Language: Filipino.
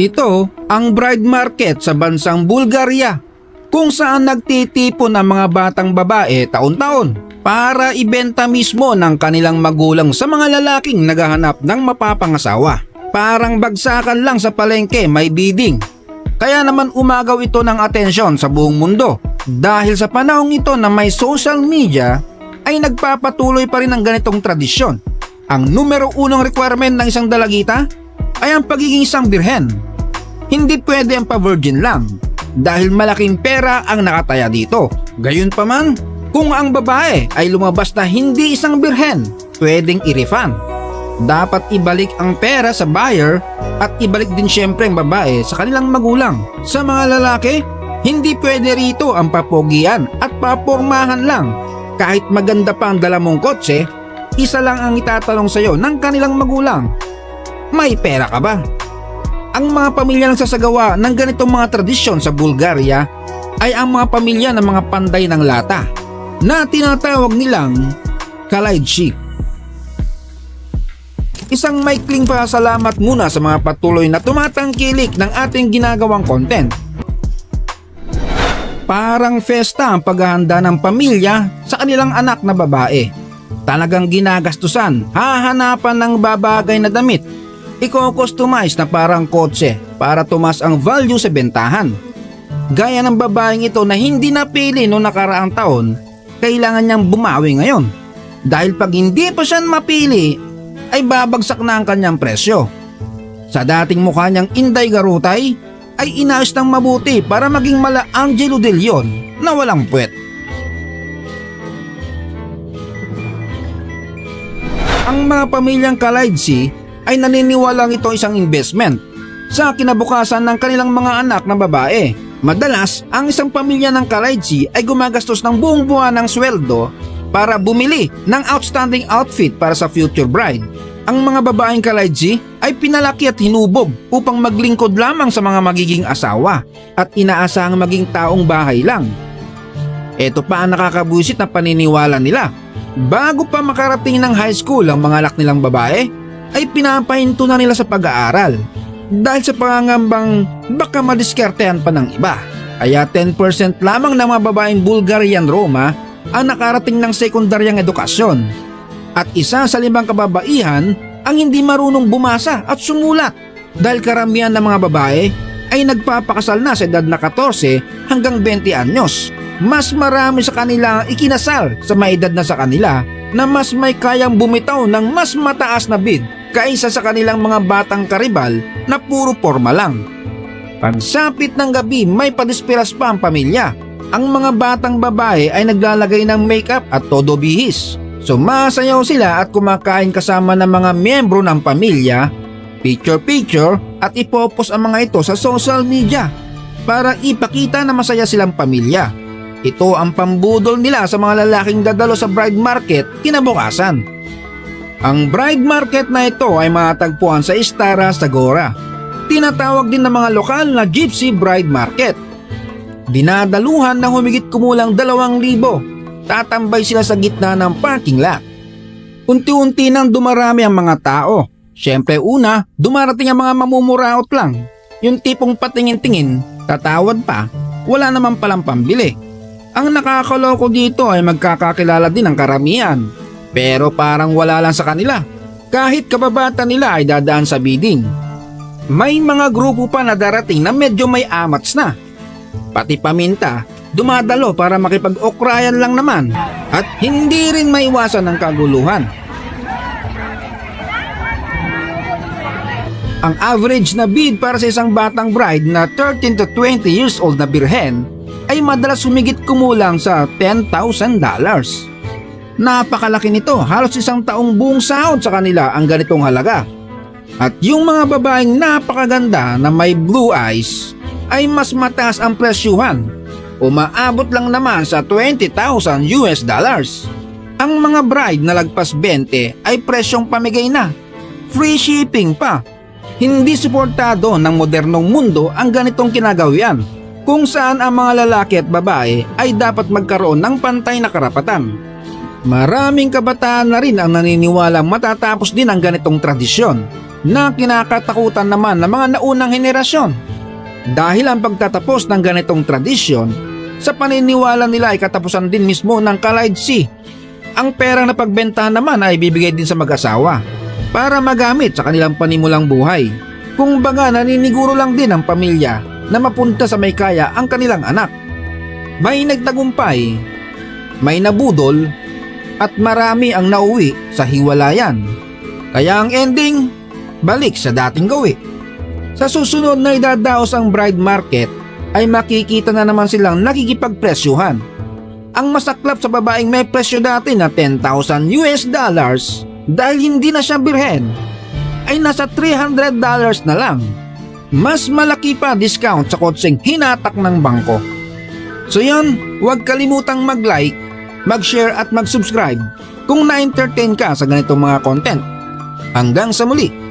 Ito ang bride market sa bansang Bulgaria kung saan nagtitipon ang mga batang babae taon-taon para ibenta mismo ng kanilang magulang sa mga lalaking naghahanap ng mapapangasawa. Parang bagsakan lang sa palengke may bidding. Kaya naman umagaw ito ng atensyon sa buong mundo dahil sa panahong ito na may social media ay nagpapatuloy pa rin ang ganitong tradisyon. Ang numero unong requirement ng isang dalagita ay ang pagiging isang birhen hindi pwede ang pa-virgin lang dahil malaking pera ang nakataya dito. Gayunpaman, kung ang babae ay lumabas na hindi isang birhen, pwedeng i-refund. Dapat ibalik ang pera sa buyer at ibalik din syempre ang babae sa kanilang magulang. Sa mga lalaki, hindi pwede rito ang papogian at papormahan lang. Kahit maganda pa ang dala mong kotse, isa lang ang itatanong sa'yo ng kanilang magulang. May pera ka ba? Ang mga pamilya ng sasagawa ng ganitong mga tradisyon sa Bulgaria ay ang mga pamilya ng mga panday ng lata na tinatawag nilang Kalajdchi. Isang maikling pasalamat muna sa mga patuloy na tumatangkilik ng ating ginagawang content. Parang festa ang paghahanda ng pamilya sa kanilang anak na babae. Talagang ginagastusan, hahanapan ng babagay na damit Iko-customize na parang kotse para tumas ang value sa bentahan. Gaya ng babaeng ito na hindi napili noong nakaraang taon, kailangan niyang bumawi ngayon. Dahil pag hindi pa siya mapili, ay babagsak na ang kanyang presyo. Sa dating mukha niyang Inday Garutay, ay inaayos ng mabuti para maging mala Angelo De Leon na walang puwet. Ang mga pamilyang Kalaidsi ay naniniwalang ito isang investment sa kinabukasan ng kanilang mga anak na babae. Madalas, ang isang pamilya ng Kalaidsi ay gumagastos ng buong buwan ng sweldo para bumili ng outstanding outfit para sa future bride. Ang mga babaeng Kalaidsi ay pinalaki at hinubog upang maglingkod lamang sa mga magiging asawa at inaasahang maging taong bahay lang. Ito pa ang nakakabuisit na paniniwala nila. Bago pa makarating ng high school ang mga anak nilang babae, ay pinapahinto na nila sa pag-aaral dahil sa pangangambang baka madiskartehan pa ng iba. Kaya 10% lamang ng mga babaeng Bulgarian Roma ang nakarating ng sekundaryang edukasyon. At isa sa limang kababaihan ang hindi marunong bumasa at sumulat dahil karamihan ng mga babae ay nagpapakasal na sa edad na 14 hanggang 20 anyos. Mas marami sa kanila ikinasal sa may edad na sa kanila na mas may kayang bumitaw ng mas mataas na bid kaysa sa kanilang mga batang karibal na puro forma lang. Pagsapit ng gabi may padispiras pa ang pamilya. Ang mga batang babae ay naglalagay ng makeup at todo bihis. Sumasayaw sila at kumakain kasama ng mga miyembro ng pamilya, picture-picture at ipopos ang mga ito sa social media para ipakita na masaya silang pamilya. Ito ang pambudol nila sa mga lalaking dadalo sa bride market kinabukasan. Ang bride market na ito ay matagpuan sa Istara, Sagora. Tinatawag din ng mga lokal na Gypsy Bride Market. Dinadaluhan ng humigit kumulang dalawang libo. Tatambay sila sa gitna ng parking lot. Unti-unti nang dumarami ang mga tao. Siyempre una, dumarating ang mga mamumuraot lang. Yung tipong patingin-tingin, tatawad pa, wala naman palang pambili. Ang nakakaloko dito ay magkakakilala din ng karamihan. Pero parang wala lang sa kanila. Kahit kababata nila ay dadaan sa bidding. May mga grupo pa na darating na medyo may amats na. Pati paminta, dumadalo para makipag-okrayan lang naman at hindi rin maiwasan ng kaguluhan. Ang average na bid para sa isang batang bride na 13 to 20 years old na birhen ay madalas humigit kumulang sa $10,000. Napakalaki nito, halos isang taong buong sahod sa kanila ang ganitong halaga. At yung mga babaeng napakaganda na may blue eyes ay mas mataas ang presyuhan. Umaabot lang naman sa 20,000 US dollars. Ang mga bride na lagpas 20 ay presyong pamigay na. Free shipping pa. Hindi suportado ng modernong mundo ang ganitong kinagawian kung saan ang mga lalaki at babae ay dapat magkaroon ng pantay na karapatan. Maraming kabataan na rin ang naniniwala matatapos din ang ganitong tradisyon na kinakatakutan naman ng mga naunang henerasyon. Dahil ang pagtatapos ng ganitong tradisyon, sa paniniwala nila ay katapusan din mismo ng Kalaid. Ang perang na pagbentahan naman ay bibigay din sa mag-asawa para magamit sa kanilang panimulang buhay. Kung baga naniniguro lang din ang pamilya na mapunta sa may kaya ang kanilang anak. May nagtagumpay, may nabudol, at marami ang nauwi sa hiwalayan. Kaya ang ending, balik sa dating gawi. Sa susunod na idadaos ang bride market ay makikita na naman silang nakikipagpresyuhan. Ang masaklap sa babaeng may presyo dati na 10,000 US dollars dahil hindi na siya birhen ay nasa 300 dollars na lang. Mas malaki pa discount sa kotseng hinatak ng bangko. So yun, huwag kalimutang mag-like, mag-share at mag-subscribe kung na-entertain ka sa ganitong mga content. Hanggang sa muli!